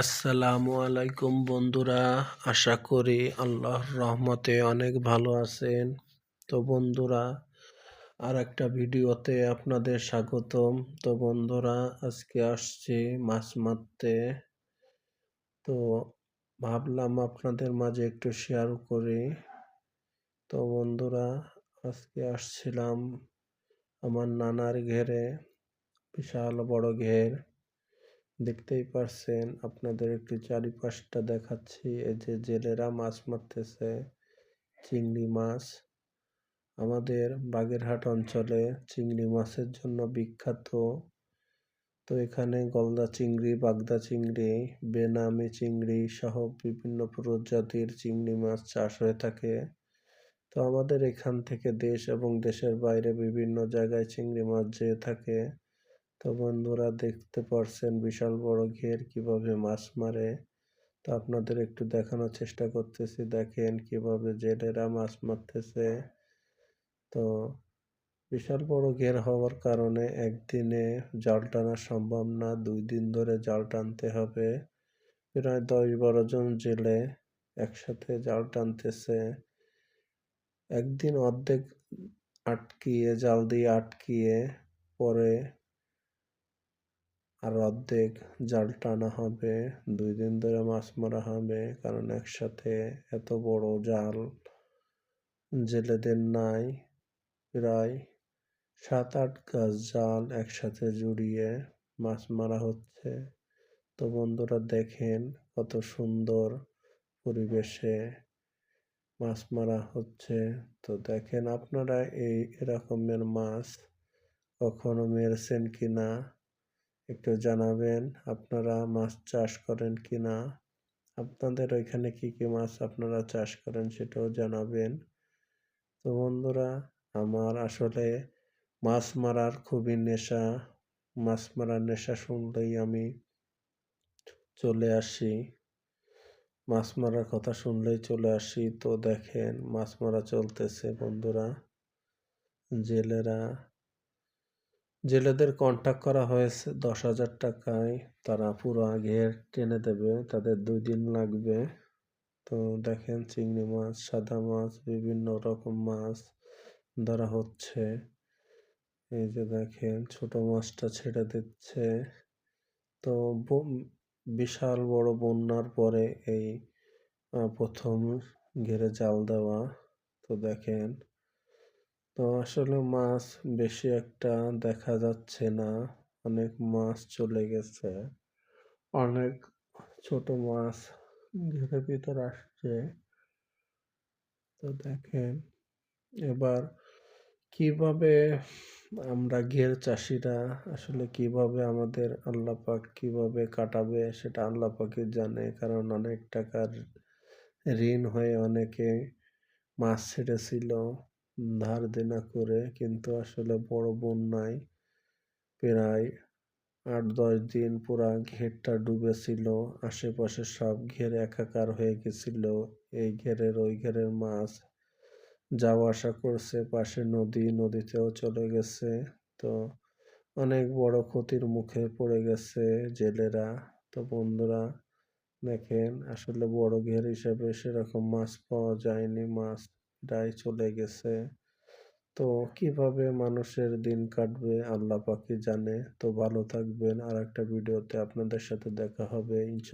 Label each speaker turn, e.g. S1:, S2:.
S1: আসসালামু আলাইকুম বন্ধুরা, আশা করি আল্লাহর রহমতে অনেক ভালো আছেন। তো বন্ধুরা আর একটা ভিডিওতে আপনাদের স্বাগতম। তো বন্ধুরা, আজকে আসছি মাছ মারতে। তো ভাবলাম আপনাদের মাঝে একটু শেয়ার করি। তো বন্ধুরা, আজকে আসছিলাম আমার নানার ঘেরে, বিশাল বড় ঘের। দেখতেই পারছেন, আপনাদের একটু চারিপাশটা দেখাচ্ছি। এই যে জেলেরা মাছ মারতেছে, চিংড়ি মাছ। আমাদের বাগেরহাট অঞ্চলে চিংড়ি মাছের জন্য বিখ্যাত। তো এখানে গলদা চিংড়ি, বাগদা চিংড়ি, বেনামি চিংড়ি সহ বিভিন্ন প্রজাতির চিংড়ি মাছ চাষ হয়ে থাকে। তো আমাদের এখান থেকে দেশ এবং দেশের বাইরে বিভিন্ন জায়গায় চিংড়ি মাছ যেয়ে থাকে। তো বন্ধুরা দেখতে পারছেন বিশাল বড় ঘের কীভাবে মাছ মারে। তো আপনাদের একটু দেখানোর চেষ্টা করতেছি, দেখেন কীভাবে জেলেরা মাছ মারতেছে। তো বিশাল বড় ঘের হওয়ার কারণে একদিনে জাল টানা সম্ভব না, দুই দিন ধরে জাল টানতে হবে। প্রায় দশ বারো জন জেলে একসাথে জাল টানতেছে। একদিন অর্ধেক আটকিয়ে, জাল দিয়ে আটকিয়ে পরে আর অর্ধেক জাল টানা হবে, দুই দিন ধরে মাছ মারা হবে, কারণ একসাথে এত বড় জাল জেলেদের নাই। প্রায় সাত আট গাছ জাল একসাথে জুড়িয়ে মাছ মারা হচ্ছে। তো বন্ধুরা দেখেন কত সুন্দর পরিবেশে মাছ মারা হচ্ছে। তো দেখেন আপনারা এই এরকমের মাছ কখনো মেরেছেন কিনা? একটু জানাবেন, আপনারা মাছ চাষ করেন কি না? আপনাদের ওইখানে কি কি মাছ আপনারা চাষ করেন সেটাও জানাবেন। তো বন্ধুরা, আমার আসলে মাছ মারার খুবই নেশা। মাছ মারার নেশা শুনলেই আমি চলে আসি। মাছ মারার কথা শুনলেই চলে আসি। তো দেখেন, মাছ মারা চলতেছে বন্ধুরা, জেলেরা। জেলেদের কন্ট্যাক্ট করা হয়েছে। দশ হাজার টাকায় তারা পুরো ঘের টেনে দেবে, তাদের দুই দিন লাগবে। তো দেখেন চিংড়ি মাছ, সাদা মাছ, বিভিন্ন রকম মাছ ধরা হচ্ছে। এই যে দেখেন ছোট মাছটা ছেড়ে দিচ্ছে। তো বিশাল বড় বন্যার পরে এই প্রথম ঘেরে জাল দেওয়া। তো দেখেন তো আসলে মাছ বেশি একটা দেখা যাচ্ছে না। অনেক মাছ চলে গেছে। অনেক ছোট মাছ ঘেরের ভিতর আসছে। তো দেখেন, এবার কীভাবে আমরা ঘের চাষিরা আসলে কীভাবে আমাদের আল্লাহ পাক কীভাবে কাটাবে সেটা আল্লাহ পাকের জানে। কারণ অনেক টাকার ঋণ হয়ে অনেকে মাছ ছেড়েছিল। ধার দেনা করে কিন্তু আসলে বড় বন্যায় প্রায় আট দশ দিন পুরা ঘেরটা ডুবেছিল, আশেপাশে সব ঘের একাকার হয়ে গেছিল। এই ঘেরের ওই ঘেরের মাছ যাওয়া আসা করছে, পাশে নদী, নদীতেও চলে গেছে। তো অনেক বড় ক্ষতির মুখে পড়ে গেছে জেলেরা। তো বন্ধুরা, দেখেন আসলে বড় ঘের হিসাবে সেরকম মাছ পাওয়া যায়নি, মাছ প্রায় চলে গেছে। তো কীভাবে মানুষের দিন কাটবে আল্লাহ পাকি জানে? তো ভালো থাকবেন। আর একটা ভিডিওতে আপনাদের সাথে দেখা হবে ইনশাআল্লাহ